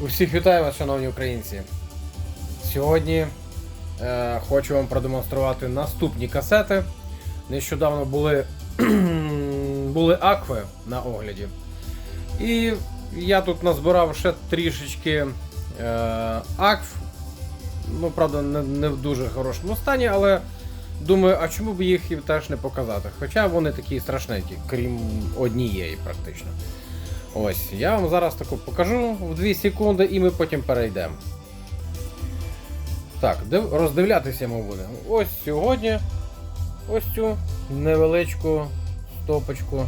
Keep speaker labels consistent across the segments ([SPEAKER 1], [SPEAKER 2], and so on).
[SPEAKER 1] Усіх вітаю вас, шановні українці. Сьогодні е, хочу вам продемонструвати наступні касети. Нещодавно були, були акви на огляді. І я тут назбирав ще трішечки е, акв. Ну, правда, не, не в дуже хорошому стані, але думаю, а чому б їх і теж не показати? Хоча вони такі страшненькі, крім однієї практично. Ось, я вам зараз таку покажу в 2 секунди і ми потім перейдемо. Так, роздивлятися ми будемо. Ось сьогодні ось цю невеличку стопочку.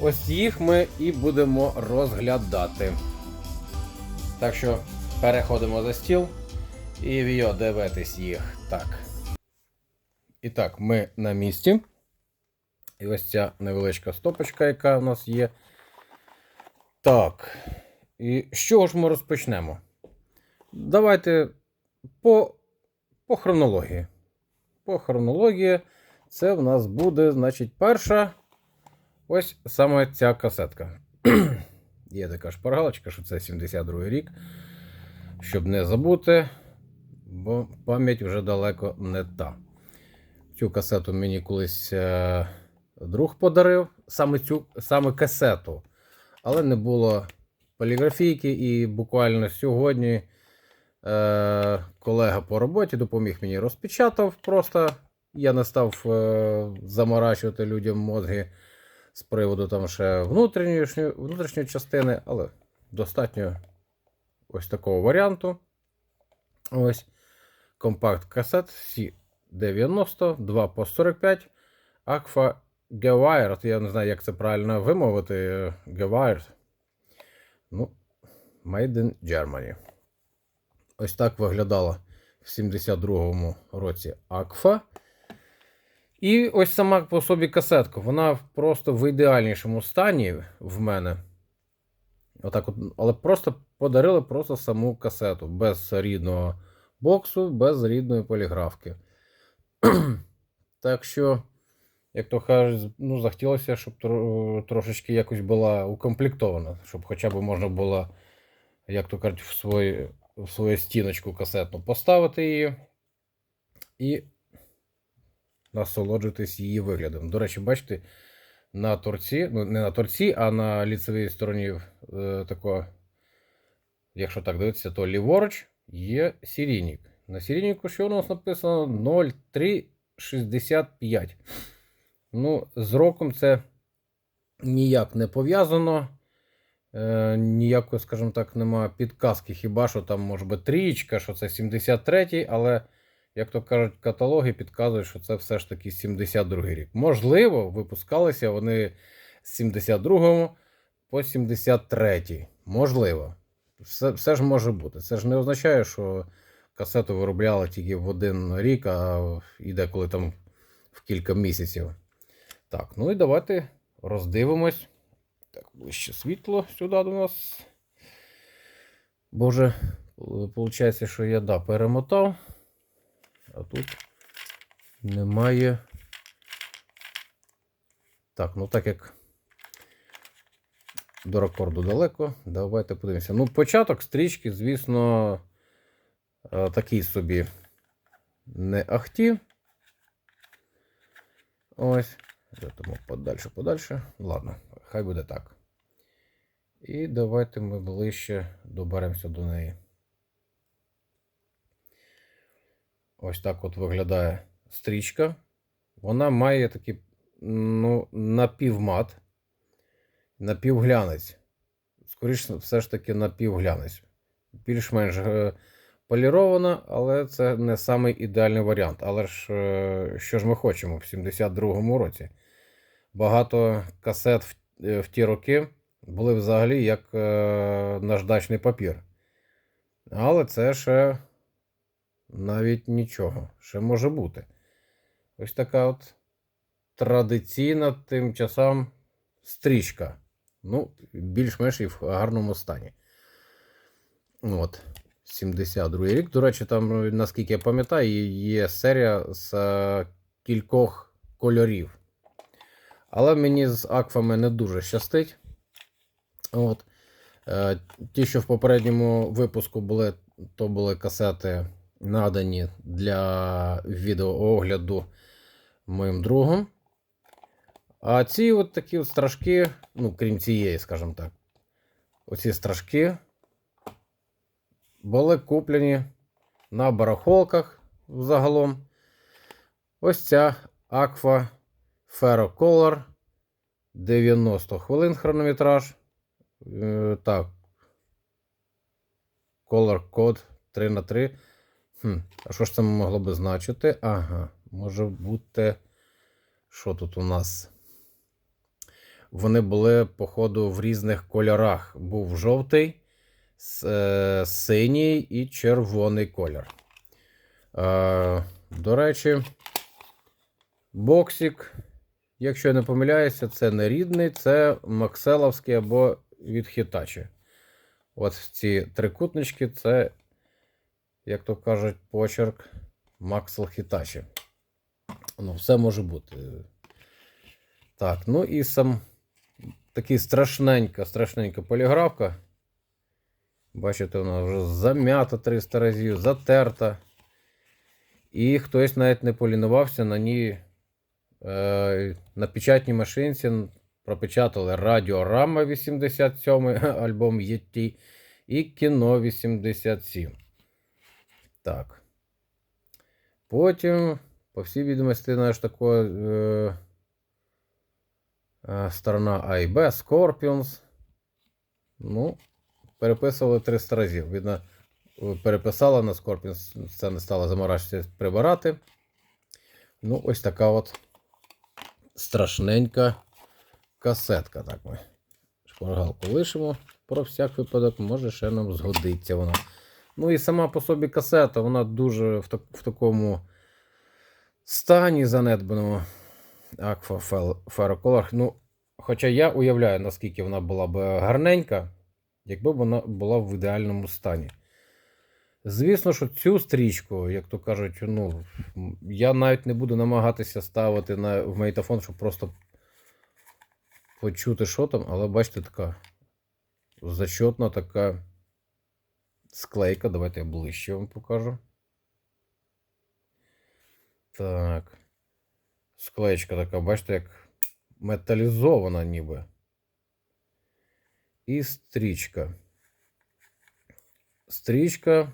[SPEAKER 1] Ось їх ми і будемо розглядати. Так що переходимо за стіл і віо дивитись їх. Так. І так, ми на місці. І ось ця невеличка стопочка, яка у нас є. Так. І з чого ж ми розпочнемо? Давайте по, по хронології. По хронології це в нас буде, значить, перша. Ось саме ця касетка. Є така шпаргалочка, що це 72 рік. Щоб не забути, бо пам'ять вже далеко не та. Цю касету мені колись е, друг подарив, саме цю саме касету але не було поліграфійки, і буквально сьогодні е, колега по роботі допоміг мені розпечатав. Просто я не став е, заморачувати людям мозги з приводу там ще внутрішньої, внутрішньої частини, але достатньо ось такого варіанту. Ось компакт касет C90 2 по 45 Aqua Gewired, я не знаю, як це правильно вимовити. Gewired. Ну, Made in Germany. Ось так виглядала в 72-му році Акфа. І ось сама по собі касетка. Вона просто в ідеальнішому стані в мене. Отак от, але просто подарили просто саму касету. Без рідного боксу, без рідної поліграфки. так що. Як то кажуть, ну, захотілося, щоб трошечки якось була укомплектована, щоб хоча б можна було, як то кажуть, в свою, в свою стіночку касетну поставити її і насолоджуватись її виглядом. До речі, бачите, на торці, ну не на торці, а на ліцевій стороні е, такого, якщо так дивитися, то ліворуч є серійник. На серійнику що у нас написано 0365. Ну, з роком це ніяк не пов'язано. Е, ніякої, скажімо так, нема підказки. Хіба що там може бути трієчка, що це 73-й, але, як то кажуть, каталоги підказують, що це все ж таки 72-й рік. Можливо, випускалися вони з 72-го по 73-й. Можливо. Все, все ж може бути. Це ж не означає, що касету виробляли тільки в один рік, а і деколи там в кілька місяців. Так, ну і давайте роздивимось. Так, ближче світло сюди до нас. Боже, виходить, що я да, перемотав. А тут немає. Так, ну так як до рекорду далеко, давайте подивимося. Ну, початок стрічки, звісно, е, такий собі не ахті. Ось. Тому подальше, подальше. Ладно, хай буде так. І давайте ми ближче доберемося до неї. Ось так от виглядає стрічка. Вона має такий ну, напівмат, напівглянець. Скоріше, все ж таки напівглянець. Більш-менш е, полірована, але це не самий ідеальний варіант. Але ж е, що ж ми хочемо в 72-му році? Багато касет в, е, в ті роки були взагалі як е, наждачний папір. Але це ще навіть нічого. Ще може бути. Ось така от традиційна тим часам стрічка. Ну, більш-менш і в гарному стані. От. 72 рік. До речі, там, наскільки я пам'ятаю, є серія з е, кількох кольорів. Але мені з аквами не дуже щастить. От. Е, Ті, що в попередньому випуску були, то були касети надані для відеоогляду моїм другом. А ці от такі от страшки, ну, крім цієї, скажімо так, оці страшки були куплені на барахолках загалом. Ось ця Aqua Ferro Color 90 хвилин хронометраж. Е, так. Color код 3 на 3 Хм, а що ж це могло би значити? Ага, може бути. Що тут у нас? Вони були, походу, в різних кольорах. Був жовтий, е, синій і червоний колір. Е, до речі, боксик, якщо я не помиляюся, це не рідний, це Макселовський або від Hitachi. От ці трикутнички це, як то кажуть, почерк Maxell Hitachi. Ну, все може бути. Так, ну і сам такий страшненька, страшненька поліграфка. Бачите, вона вже зам'ята 300 разів, затерта. І хтось навіть не полінувався на ній на печатній машинці пропечатали Радіорама 87 альбом Єтті і кіно 87. Так. Потім, по всій відомості, наш такої е, е, сторона А і Б, Scorpions. Ну, переписували 300 разів. Видно, переписала на Scorpions, це не стало заморачуватися прибирати. Ну, ось така от страшненька касетка. Так ми шпаргалку лишимо про всяк випадок, може ще нам згодиться вона. Ну і сама по собі касета, вона дуже в, так, в такому стані занедбаному. Ferrocolor. Ну, хоча я уявляю, наскільки вона була б гарненька, якби вона була в ідеальному стані. Звісно, що цю стрічку, як то кажуть, ну, я навіть не буду намагатися ставити на, в магнітофон, щоб просто почути, що там, але бачите, така зачетна така склейка. Давайте я ближче вам покажу. Так. Склеєчка така, бачите, як металізована ніби. І стрічка. Стрічка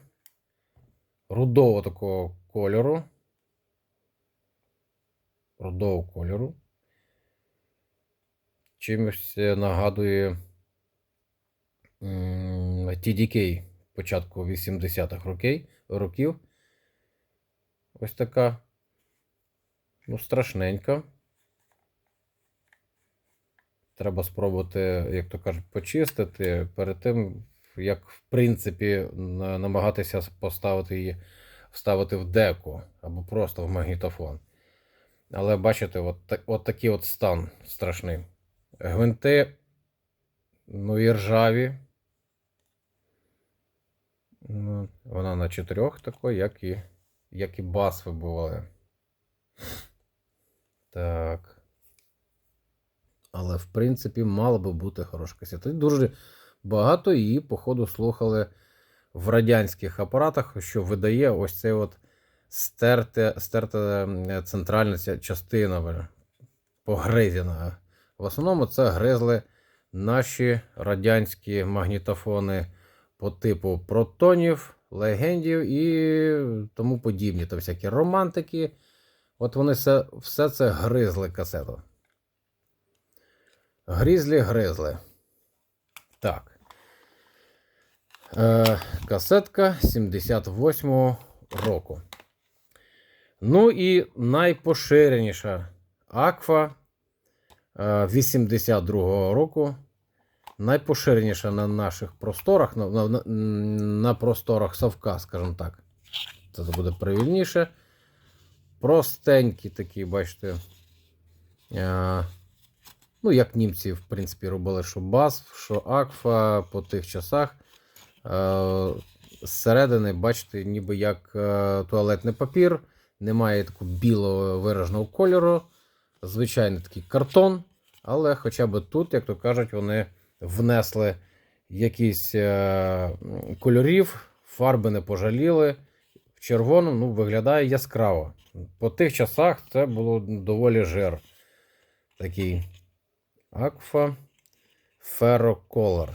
[SPEAKER 1] рудового такого кольору. Рудового кольору. Чимось нагадує м, TDK початку 80-х років, років. Ось така. Ну, страшненька. Треба спробувати, як то кажуть, почистити перед тим, як, в принципі, намагатися поставити її вставити в деку або просто в магнітофон. Але бачите, от, от такий от стан страшний. Гвинти, ну і ржаві. Ну, вона на чотирьох такої, як і, як і басви бували. Так. Але, в принципі, мала би бути хороша касета. Дуже багато її, походу, слухали в радянських апаратах, що видає ось цей от стерте, стерта центральна частина погризена. В основному це гризли наші радянські магнітофони по типу протонів, легендів і тому подібні. Там всякі романтики. От вони все, все це гризли касету. Грізлі гризли. Так. Е, касетка 78-го року. Ну і найпоширеніша Аква е, 82-го року. Найпоширеніша на наших просторах, на, на, на- просторах совка, скажімо так. Це буде правильніше. Простенькі такі, бачите. Е, ну, як німці, в принципі, робили, що бас, що акфа по тих часах. Е, зсередини, бачите, ніби як е, туалетний папір. Немає такого білого вираженого кольору. Звичайний такий картон. Але хоча б тут, як то кажуть, вони внесли якісь е, кольорів, фарби не пожаліли. В червоному ну, виглядає яскраво. По тих часах це було доволі жир. Такий Ferro Color.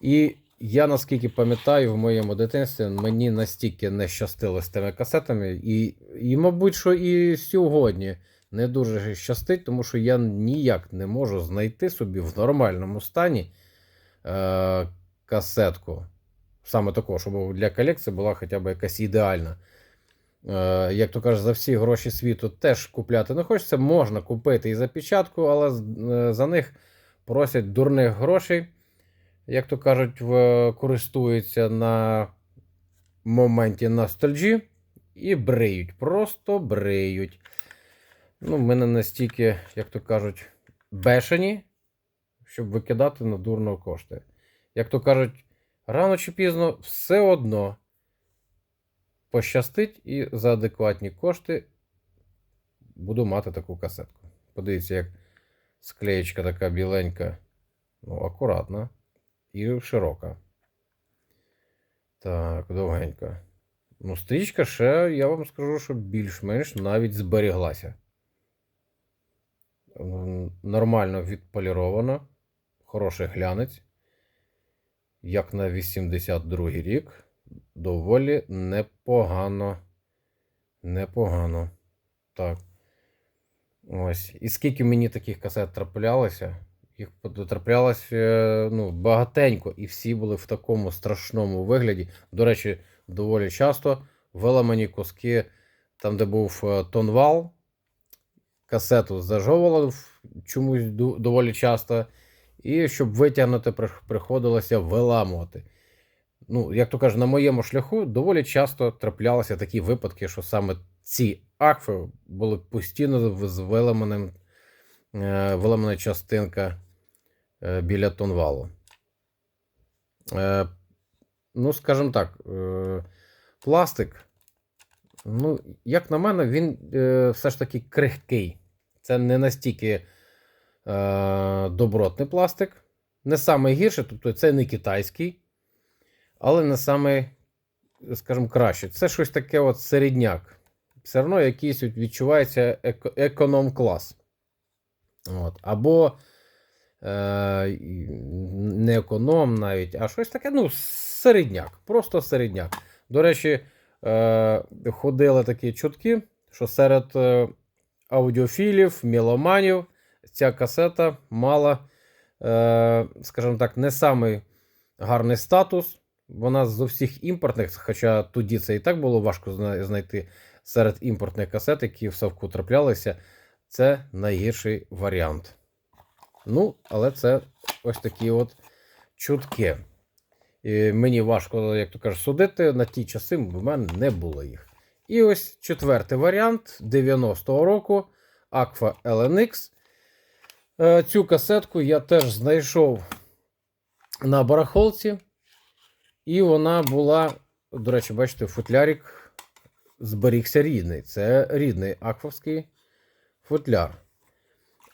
[SPEAKER 1] І я наскільки пам'ятаю, в моєму дитинстві мені настільки не щастило з тими касетами, і, і мабуть, що і сьогодні не дуже щастить, тому що я ніяк не можу знайти собі в нормальному стані е, касетку. Саме такого, щоб для колекції була хоча б якась ідеальна. Е, як то кажуть, за всі гроші світу теж купляти не хочеться. Можна купити і за печатку, але е, за них просять дурних грошей. Як то кажуть, користуються на моменті ностальджі і бриють. Просто бриють. Ну, ми не настільки, як то кажуть, бешені, щоб викидати на дурно кошти. Як то кажуть, рано чи пізно все одно пощастить і за адекватні кошти буду мати таку касетку. Подивіться, як склеєчка така біленька, ну, акуратна і широка. Так, довгенька. Ну, стрічка ще, я вам скажу, що більш-менш навіть зберіглася. Нормально відполірована, хороший глянець. Як на 82 рік, доволі непогано. Непогано. Так. Ось. І скільки мені таких касет траплялося, їх траплялось е, ну, багатенько, і всі були в такому страшному вигляді. До речі, доволі часто виламані куски, там, де був е, тонвал, касету зажовувало в- чомусь доволі часто. І щоб витягнути, приходилося виламувати. Ну, як то кажуть, на моєму шляху доволі часто траплялися такі випадки, що саме ці акви були постійно з виламаним, е, виламана частинка біля тонвалу. Е, ну, скажімо так, е, пластик, ну, як на мене, він е, все ж таки крихкий. Це не настільки е, добротний пластик. Не найгірше, тобто це не китайський, але не саме, скажімо, краще. Це щось таке от середняк. Все одно якийсь відчувається еко- економ-клас. От. Або е, не економ навіть, а щось таке, ну, середняк. Просто середняк. До речі, е, ходили такі чутки, що серед е, аудіофілів, меломанів ця касета мала, е, скажімо так, не самий гарний статус. Вона з усіх імпортних, хоча тоді це і так було важко знайти серед імпортних касет, які в Савку траплялися, це найгірший варіант. Ну, але це ось такі от чутки. І мені важко, як то кажуть, судити на ті часи, в мене не було їх. І ось четвертий варіант 90-го року Aqua LNX. Е, Цю касетку я теж знайшов на барахолці. І вона була, до речі, бачите, футлярик зберігся рідний. Це рідний аквовський футляр.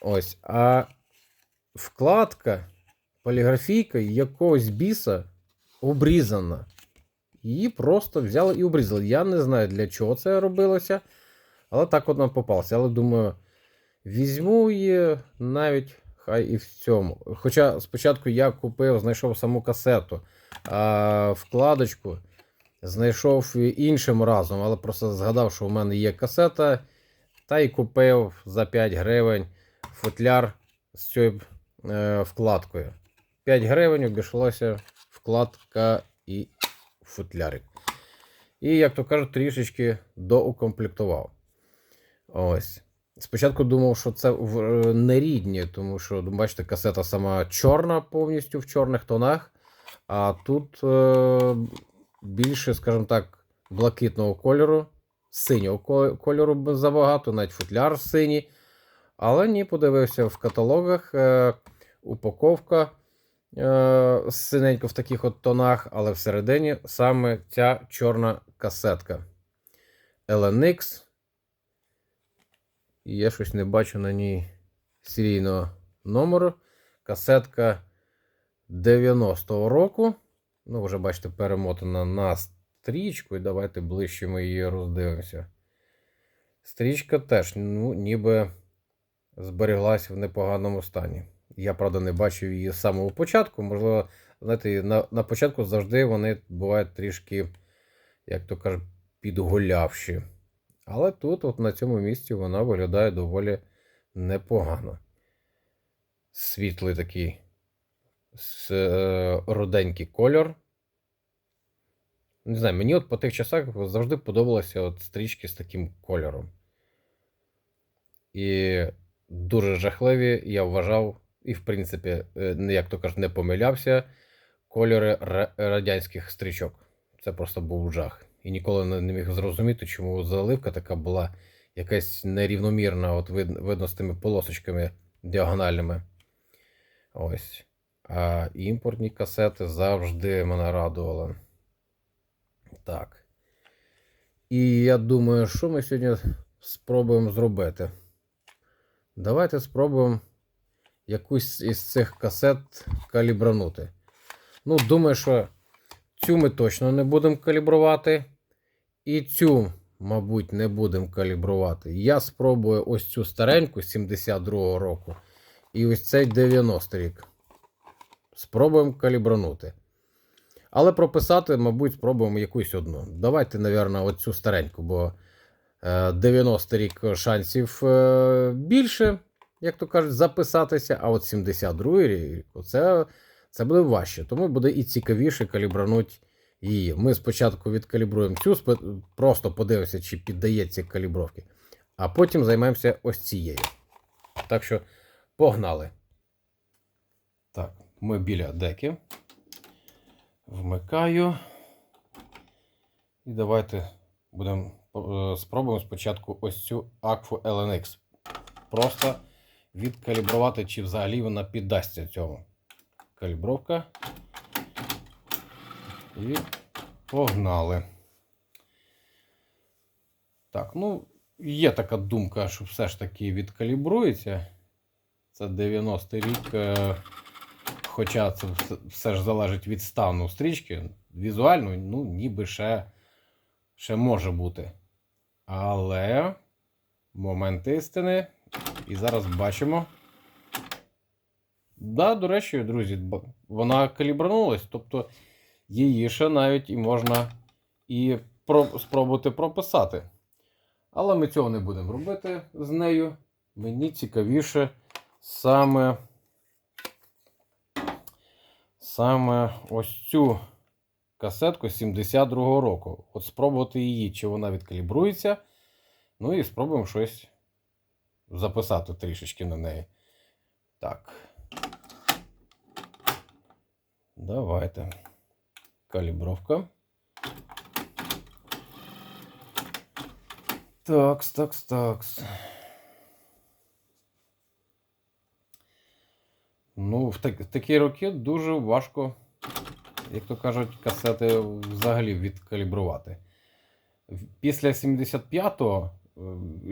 [SPEAKER 1] Ось. А вкладка, поліграфійка якогось біса обрізана. Її просто взяли і обрізали. Я не знаю, для чого це робилося, але так вона попалася. Але думаю, візьму її навіть хай і в цьому. Хоча спочатку я купив, знайшов саму касету, а вкладочку знайшов іншим разом, але просто згадав, що в мене є касета, та й купив за 5 гривень футляр з цією вкладкою. 5 гривень обійшлося вкладка і футлярик. І, як то кажуть, трішечки доукомплектував. Ось. Спочатку думав, що це е, не рідні, тому що, ну, бачите, касета сама чорна повністю в чорних тонах. А тут е, більше, скажімо так, блакитного кольору, синього кольору забагато, навіть футляр синій. Але ні, подивився в каталогах е, упаковка е, синенько в таких от тонах, але всередині саме ця чорна касетка. LNX. Я щось не бачу на ній серійного номеру. Касетка 90-го року. Ну, вже бачите, перемотана на стрічку, і давайте ближче ми її роздивимося. Стрічка теж, ну, ніби зберіглася в непоганому стані. Я, правда, не бачив її з самого початку. Можливо, знаєте, на, на початку завжди вони бувають трішки, як то кажуть, підгулявші. Але тут, от на цьому місці, вона виглядає доволі непогано. Світлий такий с- е, руденький кольор. Не знаю, мені от по тих часах завжди подобалися от стрічки з таким кольором. І дуже жахливі, я вважав, і в принципі, е, як то кажуть, не помилявся. Кольори радянських стрічок. Це просто був жах. І ніколи не, міг зрозуміти, чому заливка така була якась нерівномірна, от вид, видно з тими полосочками діагональними. Ось. А імпортні касети завжди мене радували. Так. І я думаю, що ми сьогодні спробуємо зробити. Давайте спробуємо якусь із цих касет калібранути. Ну, думаю, що цю ми точно не будемо калібрувати. І цю, мабуть, не будемо калібрувати. Я спробую ось цю стареньку 72-го року. І ось цей 90 рік. Спробуємо калібранути. Але прописати, мабуть, спробуємо якусь одну. Давайте, напевно, оцю стареньку, бо е, 90 рік шансів е, більше, як то кажуть, записатися, а от 72 рік це, це буде важче. Тому буде і цікавіше калібранути її. Ми спочатку відкалібруємо цю, просто подивимося, чи піддається калібровки, а потім займаємося ось цією. Так що погнали. Так, ми біля деки. Вмикаю. І давайте будемо е, спробуємо спочатку ось цю Акфу LNX. Просто відкалібрувати, чи взагалі вона піддасться цьому. Калібровка. І погнали. Так, ну, є така думка, що все ж таки відкалібрується. Це 90-й рік. е, Хоча це все- ж залежить від стану стрічки. Візуально, ну, ніби ще, ще може бути. Але момент істини. І зараз бачимо. Да, до речі, друзі, вона калібранулась, тобто її ще навіть і можна і про- спробувати прописати. Але ми цього не будемо робити з нею. Мені цікавіше саме, саме ось цю касетку 72-го року. От спробувати її, чи вона відкалібрується. Ну і спробуємо щось записати трішечки на неї. Так. Давайте. Калібровка. Такс, такс, такс. Ну, в, так, в такі роки дуже важко, як то кажуть, касети взагалі відкалібрувати. Після 75-го е,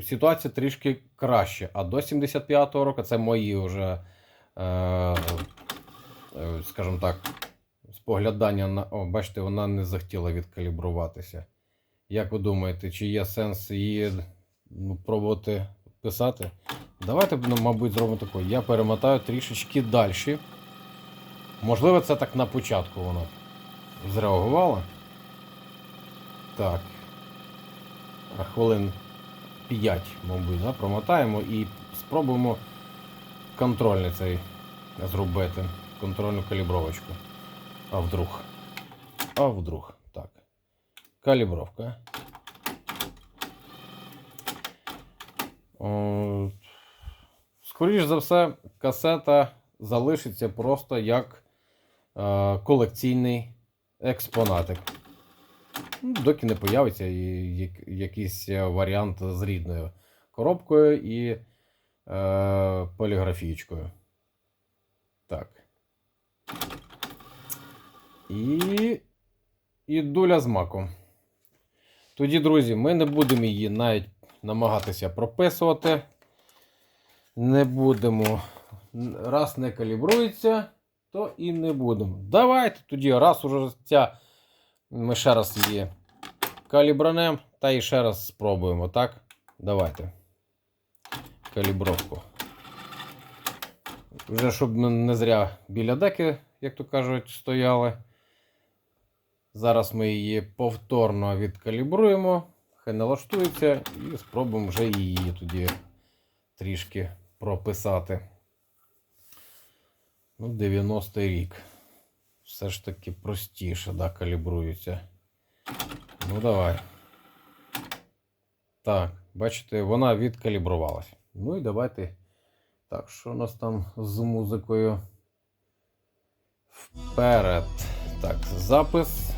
[SPEAKER 1] ситуація трішки краще, а до 75-го року це мої вже, е, е, скажімо так, споглядання на. О, бачите, вона не захотіла відкалібруватися. Як ви думаєте, чи є сенс її ну, пробувати писати? Давайте, ну, мабуть, зробимо таке. Я перемотаю трішечки далі. Можливо, це так на початку воно зреагувало. Так. Хвилин 5, мабуть, да, промотаємо і спробуємо контрольний цей зробити. Контрольну калібровочку. А вдруг. А вдруг. Так. Калібровка. О, Скоріш за все, касета залишиться просто як е, колекційний експонатик. Ну, Доки не появиться якийсь е, варіант з рідною коробкою і е, поліграфічкою. Так. І, і дуля з маком. Тоді, друзі, ми не будемо її навіть намагатися прописувати. Не будемо. Раз не калібрується, то і не будемо. Давайте тоді, раз уже ця ми ще раз її калібранем та і ще раз спробуємо, так? Давайте. Калібровку. Вже щоб ми не зря біля деки, як то кажуть, стояли. Зараз ми її повторно відкалібруємо, хай налаштується і спробуємо вже її тоді трішки прописати. Ну, 90-й рік. Все ж таки простіше, да, калібрується. Ну, давай. Так, бачите, вона відкалібрувалась. Ну і давайте. Так, що у нас там з музикою? Вперед. Так, запис.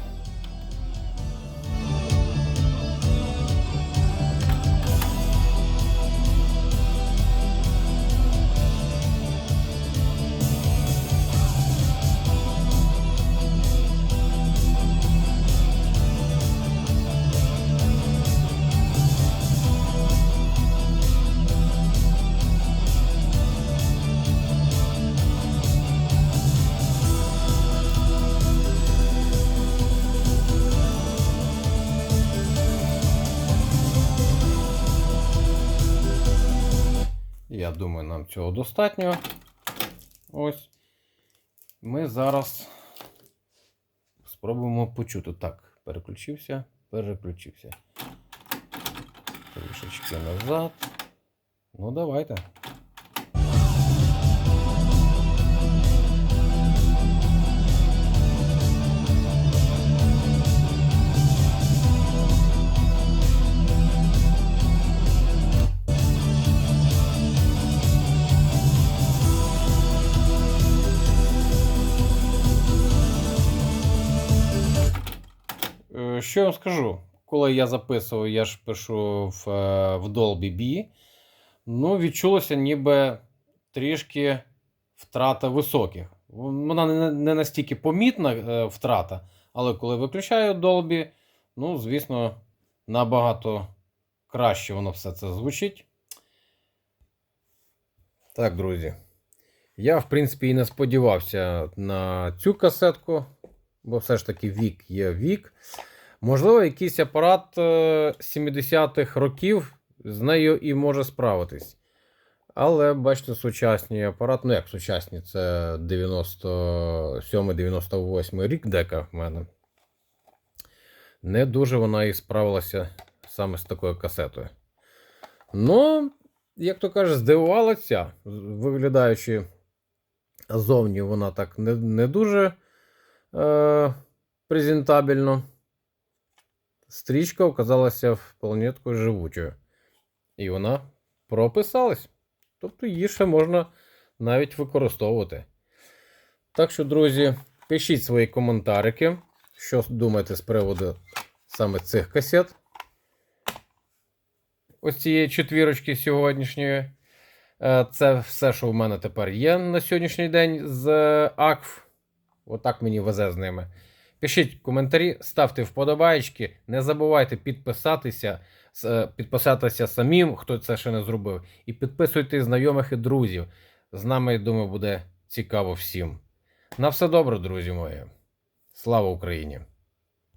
[SPEAKER 1] Я думаю, нам цього достатньо. Ось. Ми зараз спробуємо почути. Так, переключився, переключився. Трішечки назад. Ну, давайте. Що я вам скажу? Коли я записував, я ж пишу в, е, в Dolby B, ну, відчулося ніби трішки втрата високих. Вона не, настільки помітна е, втрата, але коли виключаю Dolby, ну, звісно, набагато краще воно все це звучить. Так, друзі. Я, в принципі, і не сподівався на цю касетку, бо все ж таки вік є вік. Можливо, якийсь апарат е, 70-х років з нею і може справитись. Але бачите, сучасний апарат, ну як сучасні, це 97-98 рік дека в мене. Не дуже вона і справилася саме з такою касетою. Ну, як то кажуть, здивувала ця, виглядаючи зовні, вона так не, не дуже е, презентабельно. Стрічка оказалася вполне такою живучою. І вона прописалась. Тобто її ще можна навіть використовувати. Так що, друзі, пишіть свої коментарики, що думаєте з приводу саме цих касет. Ось цієї четвірочки сьогоднішньої. Е, Це все, що в мене тепер є на сьогоднішній день з АКФ. Отак мені везе з ними. Пишіть коментарі, ставте вподобайки. Не забувайте підписатися, е, підписатися самим, хто це ще не зробив. І підписуйте знайомих і друзів. З нами, я думаю, буде цікаво всім. На все добре, друзі мої. Слава Україні!